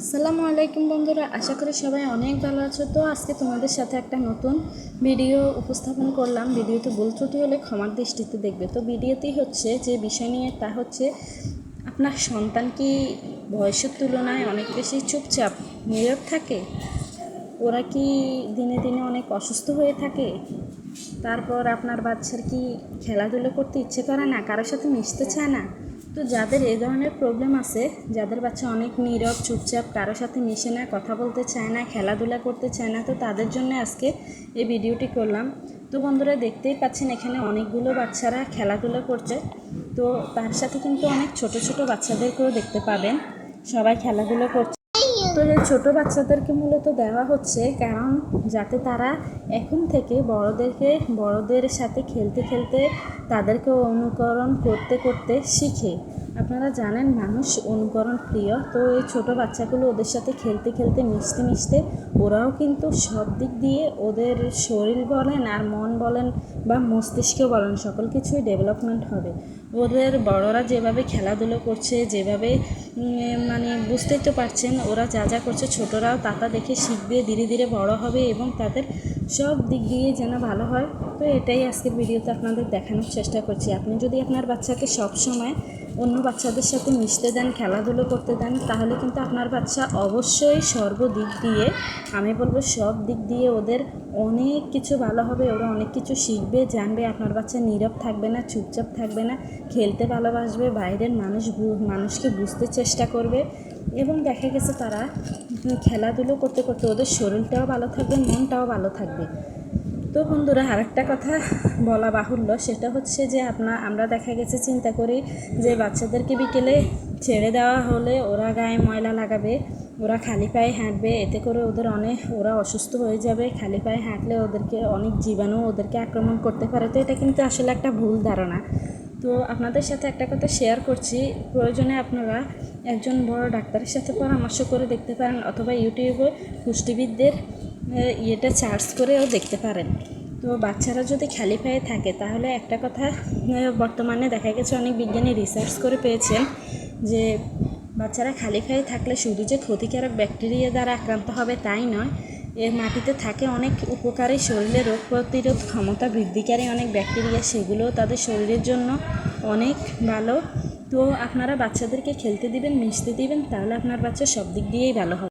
আসসালামু আলাইকুম বন্ধুরা, আশা করি সবাই অনেক ভালো আছো। তো আজকে তোমাদের সাথে একটা নতুন ভিডিও উপস্থাপন করলাম। ভিডিওতে ভুল ত্রুটি হলে ক্ষমার দৃষ্টিতে দেখবে। তো ভিডিওতেই হচ্ছে যে বিষয় নিয়ে, তা হচ্ছে আপনার সন্তান কি বয়সের তুলনায় অনেক বেশি চুপচাপ, নীরব থাকে? ওরা কি দিনে দিনে অনেক অসুস্থ হয়ে থাকে? তারপর আপনার বাচ্চার কি খেলাধুলো করতে ইচ্ছে করে না? কারোর সাথে মিশতে চায় না? তো যাদের এ ধরনের প্রবলেম আছে, যাদের বাচ্চা অনেক নীরব, চুপচাপ, কারোর সাথে মিশে না, কথা বলতে চায় না, খেলাধুলা করতে চায় না, তো তাদের জন্য আজকে এই ভিডিওটি করলাম। তো বন্ধুরা, দেখতেই পাচ্ছেন এখানে অনেকগুলো বাচ্চারা খেলাধুলা করছে। তো তার সাথে কিন্তু অনেক ছোট ছোট বাচ্চাদেরকেও দেখতে পাবেন। সবাই খেলাধুলো করছে। তো ছোটো বাচ্চাদেরকে মূলত দেওয়া হচ্ছে কারণ যাতে তারা এখন থেকে বড়দেরকে, বড়দের সাথে খেলতে খেলতে তাদেরকে অনুকরণ করতে করতে শিখে। আপনারা জানেন মানুষ অনুকরণ প্রিয়। তো এই ছোটো বাচ্চাগুলো ওদের সাথে খেলতে খেলতে মিশতে মিশতে ওরাও কিন্তু সব দিক দিয়ে ওদের শরীর বলেন আর মন বলেন বা মস্তিষ্ক বলেন, সকল কিছুই ডেভেলপমেন্ট হবে। ওদের বড়রা যেভাবে খেলাধুলো করছে, যেভাবে মানে বুঝতেই তো পারছেন, ওরা যা যা করছে, ছোটরাও তা দেখে শিখবে, ধীরে ধীরে বড় হবে এবং তাদের সব দিক দিয়ে যেন ভালো হয়। তো এটাই আজকের ভিডিওতে আপনাদের দেখানোর চেষ্টা করছি। আপনি যদি আপনার বাচ্চাকে সব সময় অন্য বাচ্চাদের সাথে মিশতে দেন, খেলাধুলো করতে দেন, তাহলে কিন্তু আপনার বাচ্চা অবশ্যই সর্বদিক দিয়ে, আমি বলব সব দিক দিয়ে ওদের অনেক কিছু ভালো হবে, ওরা অনেক কিছু শিখবে, জানবে, আপনার বাচ্চা নীরব থাকবে না, চুপচাপ থাকবে না, খেলতে ভালোবাসবে, বাইরের মানুষ মানুষকে বুঝতে চেষ্টা করবে। এবং দেখা গেছে তারা খেলাধুলো করতে করতে ওদের শরীরটাও ভালো থাকবে, মনটাও ভালো থাকবে। তো বন্ধুরা, আরেকটা কথা বলা বাহুল্য, সেটা হচ্ছে যে আপনার আমরা দেখা গেছে চিন্তা করি যে বাচ্চাদেরকে বিকেলে ছেড়ে দেওয়া হলে ওরা গায়ে ময়লা লাগাবে, ওরা খালি পায়ে হাঁটবে, এতে করে ওদের অনেক, ওরা অসুস্থ হয়ে যাবে, খালি পায়ে হাঁটলে ওদেরকে অনেক জীবাণু ওদেরকে আক্রমণ করতে পারে। তো এটা কিন্তু আসলে একটা ভুল ধারণা। তো আপনাদের সাথে একটা কথা শেয়ার করছি। প্রয়োজনে আপনারা একজন বড় ডাক্তারের সাথে পরামর্শ করে দেখতে পারেন অথবা ইউটিউবে পুষ্টিবিদদের ইয়েটা চার্জ করেও দেখতে পারেন। তো বাচ্চারা যদি খালি পায়ে থাকে, তাহলে একটা কথা বর্তমানে দেখা গেছে অনেক বিজ্ঞানী রিসার্চ করে পেয়েছেন যে বাচ্চারা খালি পায়ে থাকলে শুধু যে ক্ষতিকারক ব্যাকটেরিয়া দ্বারা আক্রান্ত হবে তাই নয় এর মাটিতে থাকে অনেক উপকারী শরীরে রোগ প্রতিরোধ ক্ষমতা বৃদ্ধিকারী অনেক ব্যাকটেরিয়া সেগুলো তাদের শরীরের জন্য অনেক ভালো। তো আপনারা বাচ্চাদেরকে খেলতে দিবেন, মিশতে দিবেন, তাহলে আপনার বাচ্চা সব দিক দিয়েই ভালো হবে।